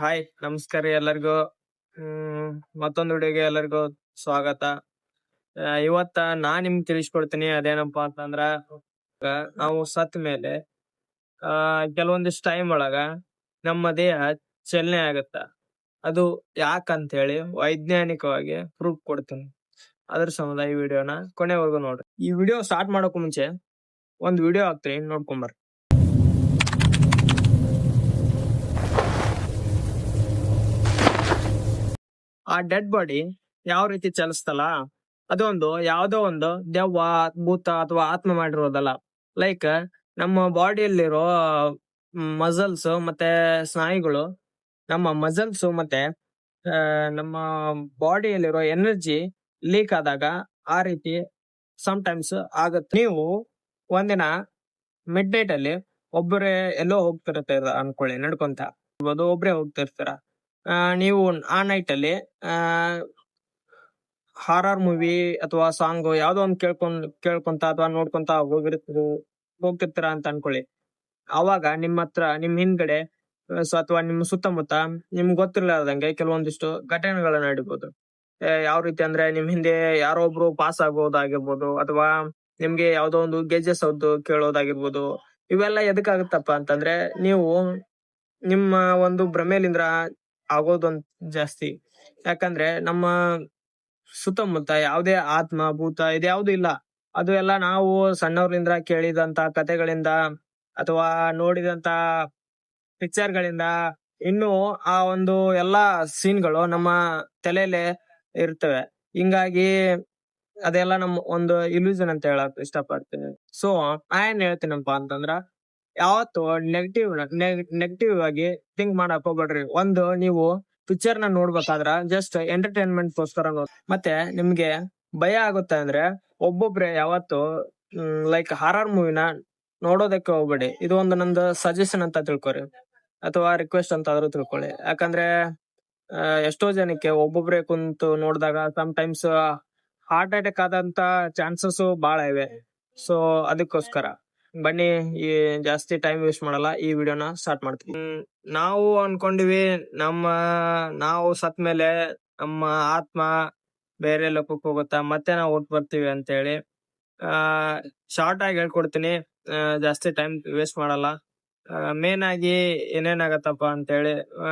Hi ನಮಸ್ಕಾರ ಎಲ್ಲರಿಗೂ. ಮತ್ತೊಂದು ವಿಡಿಯೋಗೆ ಎಲ್ಲರಿಗೂ ಸ್ವಾಗತ. ಇವತ್ತ ನಾ ನಿಮ್ಗೆ ತಿಳಿಸ್ಕೊಡ್ತೀನಿ ಅದೇನಪ್ಪಾ ಅಂತಂದ್ರ ನಾವು ಸತ್ ಮೇಲೆ, ಆ, ಕೆಲವೊಂದಿಷ್ಟು ಟೈಮ್ ಒಳಗ ನಮ್ಮ ದೇಹ ಚಲನೆ ಆಗತ್ತ. ಅದು ಯಾಕಂತ ಹೇಳಿ ವೈಜ್ಞಾನಿಕವಾಗಿ ಪ್ರೂಫ್ ಕೊಡ್ತೀನಿ. ಅದ್ರ ಸಂಬಂಧ ಈ ವಿಡಿಯೋನ ಕೊನೆವರೆಗೂ ನೋಡ್ರಿ. ಈ ವಿಡಿಯೋ ಸ್ಟಾರ್ಟ್ ಮಾಡೋಕು ಮುಂಚೆ ಒಂದ್ ವಿಡಿಯೋ ಹಾಕ್ತೀನಿ ನೋಡ್ಕೊಂಬರ್ರಿ ಆ ಡೆಡ್ ಬಾಡಿ ಯಾವ ರೀತಿ ಚಲಿಸ್ತಲ್ಲ, ಅದೊಂದು ಯಾವುದೋ ಒಂದು ದೆವ್ವ, ಭೂತ ಅಥವಾ ಆತ್ಮ ಮಾಡಿರೋದಲ್ಲ. ಲೈಕ್ ನಮ್ಮ ಬಾಡಿಯಲ್ಲಿರೋ ಮಸಲ್ಸ್ ಮತ್ತೆ ಸ್ನಾಯುಗಳು, ನಮ್ಮ ಮಸಲ್ಸ್ ಮತ್ತೆ ನಮ್ಮ ಬಾಡಿಯಲ್ಲಿರೋ ಎನರ್ಜಿ ಲೀಕ್ ಆದಾಗ ಆ ರೀತಿ ಸಮ್ ಆಗುತ್ತೆ. ನೀವು ಒಂದಿನ ಮಿಡ್ ನೈಟ್ ಅಲ್ಲಿ ಒಬ್ಬರೇ ಎಲ್ಲೋ ಹೋಗ್ತಿರ್ತೀರ ಅನ್ಕೊಳ್ಳಿ, ನಡ್ಕೊಂತ. ಒಬ್ರೇ ಹೋಗ್ತಿರ್ತೀರ. ನೀವು ಆ ನೈಟ್ ಅಲ್ಲಿ ಹಾರರ್ ಮೂವಿ ಅಥವಾ ಸಾಂಗ್ ಯಾವ್ದೋ ಒಂದು ಕೇಳ್ಕೊಂಡ್, ಕೇಳ್ಕೊಂತ ಅಥವಾ ನೋಡ್ಕೊಂತ ಹೋಗಿರ್ತೀರ, ಹೋಗ್ತಿರ್ತೀರ ಅಂತ ಅನ್ಕೊಳ್ಳಿ. ಅವಾಗ ನಿಮ್ಮ ಹತ್ರ ನಿಮ್ ಹಿಂದ್ಗಡೆ ಅಥವಾ ನಿಮ್ಮ ಸುತ್ತಮುತ್ತ ನಿಮ್ಗೆ ಗೊತ್ತಿರ್ಲಾರ್ದಂಗೆ ಕೆಲವೊಂದಿಷ್ಟು ಘಟನೆಗಳು ನಡೀಬಹುದು ಯಾವ ರೀತಿ ಅಂದ್ರೆ ನಿಮ್ ಹಿಂದೆ ಯಾರೋ ಒಬ್ರು ಪಾಸ್ ಆಗೋದಾಗಿರ್ಬೋದು ಅಥವಾ ನಿಮ್ಗೆ ಯಾವ್ದೋ ಒಂದು ಗೆಜ್ಜೆ ಸೌದ್ದು ಕೇಳೋದಾಗಿರ್ಬೋದು, ಇವೆಲ್ಲ ಎದಕ್ಕಾಗುತ್ತಪ್ಪ ಅಂತಂದ್ರೆ ನೀವು ನಿಮ್ಮ ಒಂದು ಭ್ರಮೆಲಿಂದ್ರ ಆಗೋದೊಂದ್ ಜಾಸ್ತಿ. ಯಾಕಂದ್ರೆ ನಮ್ಮ ಸುತ್ತಮುತ್ತ ಯಾವುದೇ ಆತ್ಮ, ಭೂತ ಇದ್ಯಾವ್ದು ಇಲ್ಲ. ಅದು ಎಲ್ಲ ನಾವು ಸಣ್ಣವ್ರಿಂದ ಕೇಳಿದಂತ ಕತೆಗಳಿಂದ ಅಥವಾ ನೋಡಿದಂತ ಪಿಕ್ಚರ್ ಗಳಿಂದ ಇನ್ನು ಆ ಒಂದು ಎಲ್ಲಾ ಸೀನ್ಗಳು ನಮ್ಮ ತಲೆಯಲ್ಲೇ ಇರ್ತವೆ. ಹಿಂಗಾಗಿ ಅದೆಲ್ಲ ನಮ್ಮ ಒಂದು ಇಲ್ಯೂಷನ್ ಅಂತ ಹೇಳಕ್ ಇಷ್ಟಪಡ್ತೀನಿ. ಸೊ ನಾ ಏನ್ ಹೇಳ್ತೀನಪ್ಪ ಅಂತಂದ್ರ ಯಾವತ್ತು ನೆಗೆಟಿವ್ ನೆಗೆಟಿವ್ ಆಗಿ ಥಿಂಕ್ ಮಾಡಕ್ ಹೋಗ್ಬೇಡ್ರಿ ಒಂದು, ನೀವು ಪಿಕ್ಚರ್ನ ನೋಡ್ಬೇಕಾದ್ರ ಜಸ್ಟ್ ಎಂಟರ್ಟೈನ್ಮೆಂಟ್ ಗೋಸ್ಕರ ನೋಡ್, ಮತ್ತೆ ನಿಮ್ಗೆ ಭಯ ಆಗುತ್ತೆ ಅಂದ್ರೆ ಒಬ್ಬೊಬ್ರೆ ಯಾವತ್ತು ಲೈಕ್ ಹಾರರ್ ಮೂವಿನ ನೋಡೋದಕ್ಕೆ ಹೋಗ್ಬೇಡಿ. ಇದು ಒಂದು ನಂದು ಸಜೆಷನ್ ಅಂತ ತಿಳ್ಕೊರಿ ಅಥವಾ ರಿಕ್ವೆಸ್ಟ್ ಅಂತ ಆದ್ರೂ ತಿಳ್ಕೊಳ್ಳಿ ಯಾಕಂದ್ರೆ ಎಷ್ಟೋ ಜನಕ್ಕೆ ಒಬ್ಬೊಬ್ರೆ ಕುಂತು ನೋಡಿದಾಗ ಸಮ್ ಟೈಮ್ಸ್ ಹಾರ್ಟ್ ಅಟ್ಯಾಕ್ ಆದಂತ ಚಾನ್ಸಸ್ ಬಹಳ ಇವೆ. ಸೊ ಅದಕ್ಕೋಸ್ಕರ. ಬನ್ನಿ ಈ ಜಾಸ್ತಿ ಟೈಮ್ ವೇಸ್ಟ್ ಮಾಡಲ್ಲ ಈ ವಿಡಿಯೋನ ಸ್ಟಾರ್ಟ್ ಮಾಡ್ತೀವಿ. ನಾವು ಅನ್ಕೊಂಡಿವಿ ನಮ್ಮ ನಾವು ಸತ್ ಮೇಲೆ ನಮ್ಮ ಆತ್ಮ ಬೇರೆ ಲೋಕಕ್ಕೆ ಹೋಗುತ್ತಾ ಮತ್ತೆ ನಾವು ಹುಟ್ಟು ಬರ್ತೀವಿ ಅಂತ ಹೇಳಿ ಆ ಶಾರ್ಟ್ ಆಗಿ ಹೇಳ್ಕೊಡ್ತೀನಿ. ಜಾಸ್ತಿ ಟೈಮ್ ವೇಸ್ಟ್ ಮಾಡಲ್ಲ. ಮೇನ್ ಆಗಿ ಏನೇನಾಗತ್ತಪ್ಪ ಅಂತ ಹೇಳಿ ಆ,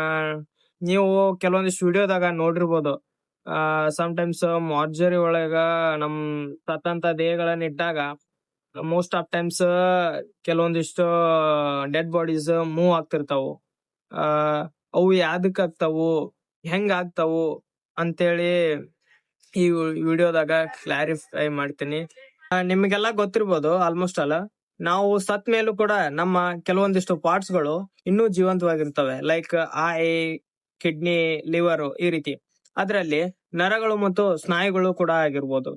ನೀವು ಕೆಲವೊಂದಿಷ್ಟು ವಿಡಿಯೋದಾಗ ನೋಡಿರ್ಬೋದು. ಸಮ್ ಟೈಮ್ಸ್ ಮಾರ್ಜರಿ ಒಳಗ ನಮ್ ತತ್ತಂತ ದೇಹಗಳನ್ನ ಇಟ್ಟಾಗ ಮೋಸ್ಟ್ ಆಫ್ ಟೈಮ್ಸ್ ಕೆಲವೊಂದಿಷ್ಟು ಡೆಡ್ ಬಾಡೀಸ್ ಮೂವ್ ಆಗ್ತಿರ್ತಾವು. ಅವು ಯಾವ್ದಕ್ ಆಗ್ತಾವು, ಹೆಂಗ್ ಆಗ್ತಾವು ಅಂತೇಳಿ ಈ ವಿಡಿಯೋದಾಗ ಕ್ಲಾರಿಫೈ ಮಾಡ್ತೀನಿ. ನಿಮಗೆಲ್ಲ ನಿಮ್ಗೆಲ್ಲ ಗೊತ್ತಿರ್ಬೋದು ಆಲ್ಮೋಸ್ಟ್ ಅಲ್ಲ. ನಾವು ಸತ್ ಮೇಲೂ ಕೂಡ ನಮ್ಮ ಕೆಲವೊಂದಿಷ್ಟು ಪಾರ್ಟ್ಸ್ಗಳು ಇನ್ನೂ ಜೀವಂತವಾಗಿರ್ತವೆ. ಲೈಕ್ ಐ ಕಿಡ್ನಿ ಲಿವರ್ ಈ ರೀತಿ. ಅದರಲ್ಲಿ ನರಗಳು ಮತ್ತು ಸ್ನಾಯುಗಳು ಕೂಡ ಆಗಿರ್ಬೋದು.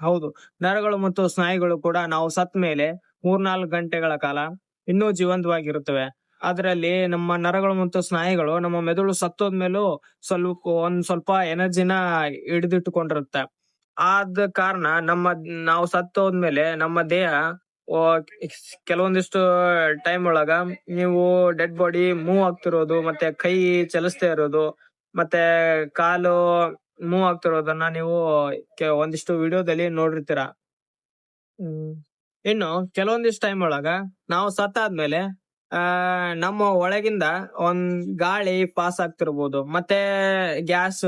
ಹೌದು. ನರಗಳು ಮತ್ತು ಸ್ನಾಯುಗಳು ಕೂಡ ನಾವು ಸತ್ ಮೇಲೆ ಮೂರ್ನಾಲ್ಕು ಗಂಟೆಗಳ ಕಾಲ ಇನ್ನೂ ಜೀವಂತವಾಗಿರುತ್ತವೆ. ಅದರಲ್ಲಿ ನಮ್ಮ ನರಗಳು ಮತ್ತು ಸ್ನಾಯುಗಳು ನಮ್ಮ ಮೆದುಳು ಸತ್ತೋದ್ಮೇಲೂ ಸ್ವಲ್ಪ ಒಂದ್ ಸ್ವಲ್ಪ ಎನರ್ಜಿನ ಹಿಡಿದಿಟ್ಟುಕೊಂಡಿರುತ್ತೆ. ಆದ ಕಾರಣ ನಮ್ಮ ನಾವು ಸತ್ತೋದ್ಮೇಲೆ ನಮ್ಮ ದೇಹ ಕೆಲವೊಂದಿಷ್ಟು ಟೈಮ್ ಒಳಗ ನೀವು ಡೆಡ್ ಬಾಡಿ ಮೂವ್ ಆಗ್ತಿರೋದು, ಮತ್ತೆ ಕೈ ಚಲಿಸ್ತಾ ಇರೋದು, ಮತ್ತೆ ಕಾಲು ಮೂವ್ ಆಗ್ತಿರೋದನ್ನ ನೀವು ಒಂದಿಷ್ಟು ವಿಡಿಯೋದಲ್ಲಿ ನೋಡಿರ್ತೀರ? ಹ್ಮ್. ಇನ್ನು ಕೆಲವೊಂದಿಷ್ಟು ಟೈಮ್ ಒಳಗ ನಾವು ಸತ್ತಾದ್ಮೇಲೆ ಆ ನಮ್ಮ ಒಳಗಿಂದ ಒಂದ್ ಗಾಳಿ ಪಾಸ್ ಆಗ್ತಿರ್ಬೋದು. ಮತ್ತೆ ಗ್ಯಾಸ್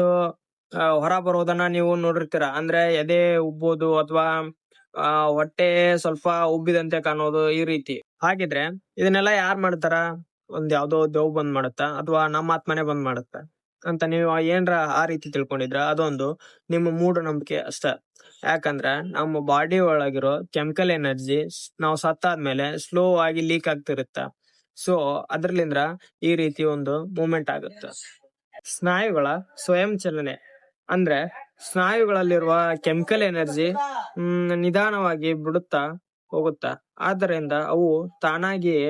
ಹೊರ ಬರೋದನ್ನ ನೀವು ನೋಡಿರ್ತೀರ? ಅಂದ್ರೆ ಎದೆ ಉಬ್ಬೋದು ಅಥವಾ ಆ ಹೊಟ್ಟೆ ಸ್ವಲ್ಪ ಉಬ್ಬಿದಂತೆ ಕಾಣೋದು ಈ ರೀತಿ. ಹಾಗಿದ್ರೆ ಇದನ್ನೆಲ್ಲ ಯಾರ್ ಮಾಡ್ತಾರ? ಒಂದ್ ಯಾವ್ದೋ ದೇವ್ ಬಂದ್ ಮಾಡುತ್ತಾ? ಅಥವಾ ನಮ್ಮ ಆತ್ಮನೆ ಬಂದ್ ಮಾಡುತ್ತ? ಅಂತ ನೀವು ಏನರ ಆ ರೀತಿ ತಿಳ್ಕೊಂಡಿದ್ರ? ಅದೊಂದು ನಿಮ್ಮ ಮೂಢನಂಬಿಕೆ ಅಷ್ಟ. ಯಾಕಂದ್ರ ನಮ್ಮ ಬಾಡಿ ಒಳಗಿರೋ ಕೆಮಿಕಲ್ ಎನರ್ಜಿ ನಾವು ಸತ್ತಾದ್ಮೇಲೆ ಸ್ಲೋ ಆಗಿ ಲೀಕ್ ಆಗ್ತಿರುತ್ತ. ಸೊ ಅದ್ರಲಿಂದ್ರ ಈ ರೀತಿ ಒಂದು ಮೂಮೆಂಟ್ ಆಗುತ್ತೆ. ಸ್ನಾಯುಗಳ ಸ್ವಯಂ ಚಲನೆ ಅಂದ್ರೆ ಸ್ನಾಯುಗಳಲ್ಲಿರುವ ಕೆಮಿಕಲ್ ಎನರ್ಜಿ ನಿಧಾನವಾಗಿ ಬಿಡುತ್ತಾ ಹೋಗುತ್ತಾ, ಆದ್ದರಿಂದ ಅವು ತಾನಾಗಿಯೇ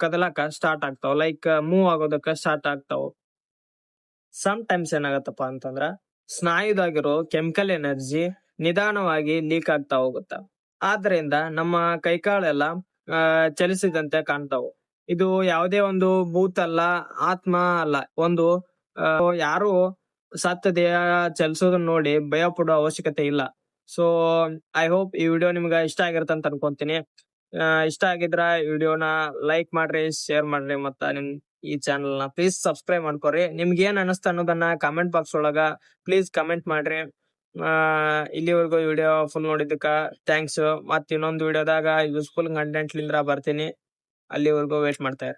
ಕದಲಾಕ ಸ್ಟಾರ್ಟ್ ಆಗ್ತಾವ. ಲೈಕ್ ಮೂವ್ ಆಗೋದಕ್ಕ ಸ್ಟಾರ್ಟ್ ಆಗ್ತಾವ. ಸಮ್ ಟೈಮ್ಸ್ ಏನಾಗತ್ತಪ್ಪ ಅಂತಂದ್ರ ಸ್ನಾಯುದಾಗಿರೋ ಕೆಮಿಕಲ್ ಎನರ್ಜಿ ನಿಧಾನವಾಗಿ ಲೀಕ್ ಆಗ್ತಾ ಹೋಗುತ್ತ. ಆದ್ರಿಂದ ನಮ್ಮ ಕೈಕಾಳೆಲ್ಲ ಚಲಿಸಿದಂತೆ ಕಾಣ್ತಾವು. ಇದು ಯಾವುದೇ ಒಂದು ಭೂತ್ ಅಲ್ಲ, ಆತ್ಮ ಅಲ್ಲ, ಒಂದು ಯಾರು ಸತ್ತ ದೇಹ ಚಲಿಸೋದನ್ನ ನೋಡಿ ಭಯ ಪಡೋ ಅವಶ್ಯಕತೆ ಇಲ್ಲ. ಸೊ ಐ ಹೋಪ್ ಈ ವಿಡಿಯೋ ನಿಮ್ಗೆ ಇಷ್ಟ ಆಗಿರುತ್ತೆ ಅಂತ ಅನ್ಕೊಂತೀನಿ. ಇಷ್ಟ ಆಗಿದ್ರ ವಿಡಿಯೋನ ಲೈಕ್ ಮಾಡ್ರಿ ಶೇರ್ ಮಾಡ್ರಿ ಮತ್ತ ನಿಮ್ ಈ ಚಾನಲ್ನ ಪ್ಲೀಸ್ ಸಬ್ಸ್ಕ್ರೈಬ್ ಮಾಡ್ಕೊರಿ. ನಿಮ್ಗೆ ಏನ್ ಅನಸ್ತ ಅನ್ನೋದನ್ನ ಕಾಮೆಂಟ್ ಬಾಕ್ಸ್ ಒಳಗ ಪ್ಲೀಸ್ ಕಮೆಂಟ್ ಮಾಡ್ರಿ. ಇಲ್ಲಿವರೆಗೂ ವಿಡಿಯೋ ಫುಲ್ ನೋಡಿದ್ದಕ್ಕ ಥ್ಯಾಂಕ್ಸ್ ಮತ್ ಇನ್ನೊಂದು ವಿಡಿಯೋದಾಗ ಯೂಸ್ಫುಲ್ ಕಂಟೆಂಟ್ ಲಿಂದ್ರ ಬರ್ತೀನಿ. ಅಲ್ಲಿವರೆಗೂ ವೇಟ್ ಮಾಡ್ತಾ